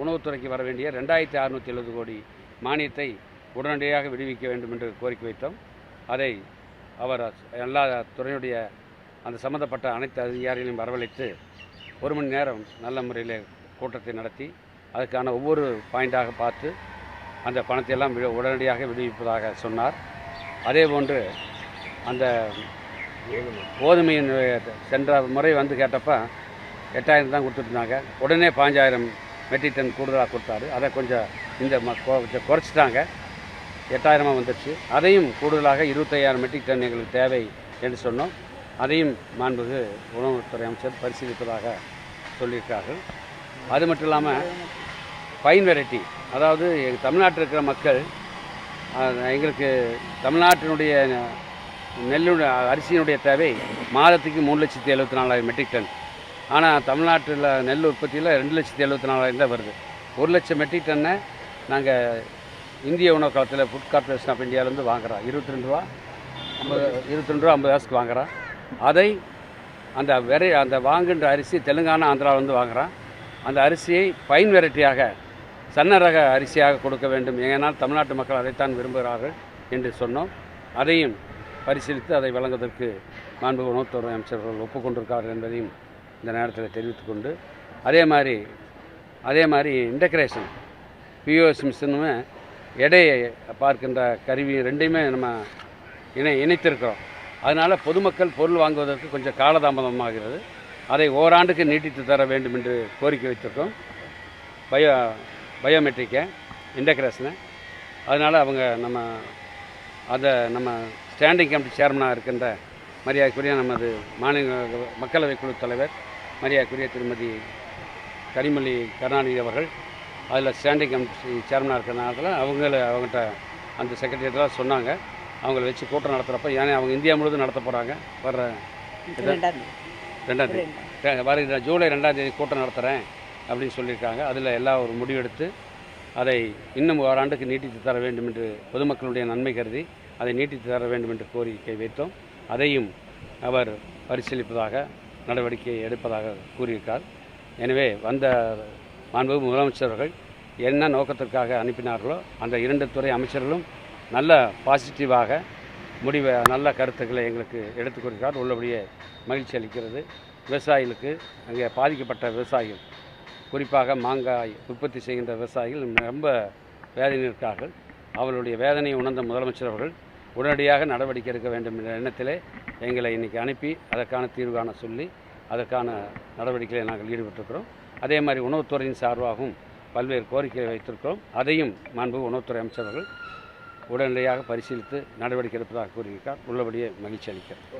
உணவுத்துறைக்கு வர வேண்டிய ரெண்டாயிரத்தி அறுநூற்றி எழுபது கோடி மானியத்தை உடனடியாக விடுவிக்க வேண்டும் என்று கோரிக்கை வைத்தோம். அதை அவர் எல்லா துறையுடைய அந்த சம்மந்தப்பட்ட அனைத்து அதிகாரிகளையும் வரவழைத்து ஒரு மணி நேரம் நல்ல முறையில் கூட்டத்தை நடத்தி அதுக்கான ஒவ்வொரு பாயிண்டாக பார்த்து அந்த பணத்தை எல்லாம் விடு- உடனடியாக விடுவிப்பதாக சொன்னார். அதே போன்று அந்த கோதுமையின் சென்ற முறை வந்து கேட்டப்போ எட்டாயிரம் தான் கொடுத்துட்ருந்தாங்க உடனே பாஞ்சாயிரம் மெட்ரிக் டன் கூடுதலாக கொடுத்தாரு. அதை கொஞ்சம் இந்த ம- கொ- கொஞ்சம் குறைச்சிட்டாங்க. எட்டாயிரமாக வந்துடுச்சு அதையும் கூடுதலாக இருபத்தையாயிரம் மெட்ரிக் டன் எங்களுக்கு தேவை என்று சொன்னோம். அதையும் மாண்புகு உணவுத்துறை அமைச்சர் பரிசீலிப்பதாக சொல்லியிருக்கார்கள் அது மட்டும் இல்லாமல் பைன் வெரைட்டி அதாவது எங்கள் தமிழ்நாட்டில் இருக்கிற மக்கள் எங்களுக்கு தமிழ்நாட்டினுடைய நெல்லுடைய அரிசியினுடைய தேவை மாதத்துக்கு மூணு லட்சத்தி எழுபத்தி நாலாயிரம் மெட்ரிக் டன். ஆனால் தமிழ்நாட்டில் நெல் உற்பத்தியில் ரெண்டு லட்சத்தி எழுபத்தி நாலாயிரம் தான் வருது. ஒரு லட்சம் மெட்ரிக் டன்னை நாங்கள் இந்திய உணவு காலத்தில் ஃபுட் கார்பரேஷன் ஆஃப் இந்தியாவிலேருந்து வாங்குறோம். இருபத்தி ரெண்டு ரூபா ஐம்பது இருபத்தி ரெண்டு ரூபா ஐம்பது காசுக்கு வாங்குறோம். அதை அந்த வெரை அந்த வாங்குகின்ற அரிசி தெலுங்கானா ஆந்திராவிலேருந்து வாங்குகிறோம் அந்த அரிசியை பைன் வெரைட்டியாக சன்ன ரக அரிசியாக கொடுக்க வேண்டும். ஏனால் தமிழ்நாட்டு மக்கள் அதைத்தான் விரும்புகிறார்கள் என்று சொன்னோம். அதையும் பரிசீலித்து அதை வழங்குவதற்கு மாண்பு உணவுத்துறை அமைச்சர்கள் ஒப்புக்கொண்டிருக்கிறார்கள் என்பதையும் இந்த நேரத்தில் தெரிவித்துக்கொண்டு அதே மாதிரி அதே மாதிரி இன்டகிரேஷன் பிஓஎஸ் மிஷினுமே எடையை பார்க்கின்ற கருவி ரெண்டையுமே நம்ம இணை இணைத்திருக்கிறோம். அதனால் பொதுமக்கள் பொருள் வாங்குவதற்கு கொஞ்சம் காலதாமதமாகிறது. அதை ஓராண்டுக்கு நீட்டித்து தர வேண்டும் என்று கோரிக்கை வைத்திருக்கோம். பயோ பயோமெட்ரிக்கை இன்டகிரேஷனை அதனால் அவங்க நம்ம அதை நம்ம ஸ்டாண்டிங் கமிட்டி சேர்மனாக இருக்கின்ற மரியாதைக்குரிய நமது மாநில மக்களவை குழு தலைவர் மரியாதைக்குரிய திருமதி கனிமொழி கருணாநிதி அவர்கள் அதில் ஸ்டாண்டிங் கமிட்டி சேர்மனாக இருக்கிறனால அவங்கள அவங்ககிட்ட அந்த செக்ரட்டரியெல்லாம் சொன்னாங்க. அவங்கள வச்சு கூட்டம் நடத்துகிறப்ப ஏன்னா அவங்க இந்தியா முழுவதும் நடத்த போகிறாங்க வர்ற ரெண்டாம் தேதி. வருகிற ஜூலை ரெண்டாம் தேதி கூட்டம் நடத்துகிறேன் அப்படின்னு சொல்லியிருக்காங்க. அதில் எல்லாம் ஒரு முடிவெடுத்து அதை இன்னும் ஓராண்டுக்கு நீட்டித்து தர வேண்டும் என்று பொதுமக்களுடைய நன்மை கருதி அதை நீட்டித்து தர வேண்டும் என்று கோரிக்கை வைத்தோம். அதையும் அவர் பரிசீலிப்பதாக நடவடிக்கை எடுப்பதாக கூறியிருக்கார் எனவே வந்த மாண்பு முதலமைச்சர்கள் என்ன நோக்கத்திற்காக அனுப்பினார்களோ அந்த இரண்டு துறை அமைச்சர்களும் நல்ல பாசிட்டிவாக முடிவை நல்ல கருத்துக்களை எங்களுக்கு எடுத்துக் கொடுக்கிறார் உள்ளபடியே மகிழ்ச்சி அளிக்கிறது. விவசாயிகளுக்கு அங்கே பாதிக்கப்பட்ட விவசாயிகள் குறிப்பாக மாங்காய் உற்பத்தி செய்கின்ற விவசாயிகள் ரொம்ப வேதனையில் இருக்கிறார்கள் அவர்களுடைய வேதனையை உணர்ந்த முதலமைச்சர் அவர்கள் உடனடியாக நடவடிக்கை எடுக்க வேண்டும் என்ற எண்ணத்திலே எங்களை இன்றைக்கி அனுப்பி அதற்கான தீர்வு காண சொல்லி அதற்கான நடவடிக்கைகளை நாங்கள் ஈடுபட்டிருக்கிறோம். அதே மாதிரி உணவுத்துறையின் சார்பாகவும் பல்வேறு கோரிக்கைகளை வைத்திருக்கிறோம். அதையும் மாண்பு உணவுத்துறை அமைச்சர்கள் உடனடியாக பரிசீலித்து நடவடிக்கை எடுப்பதாக கூறியிருக்கார் உள்ளபடியே மகிழ்ச்சி அளிக்கிறார்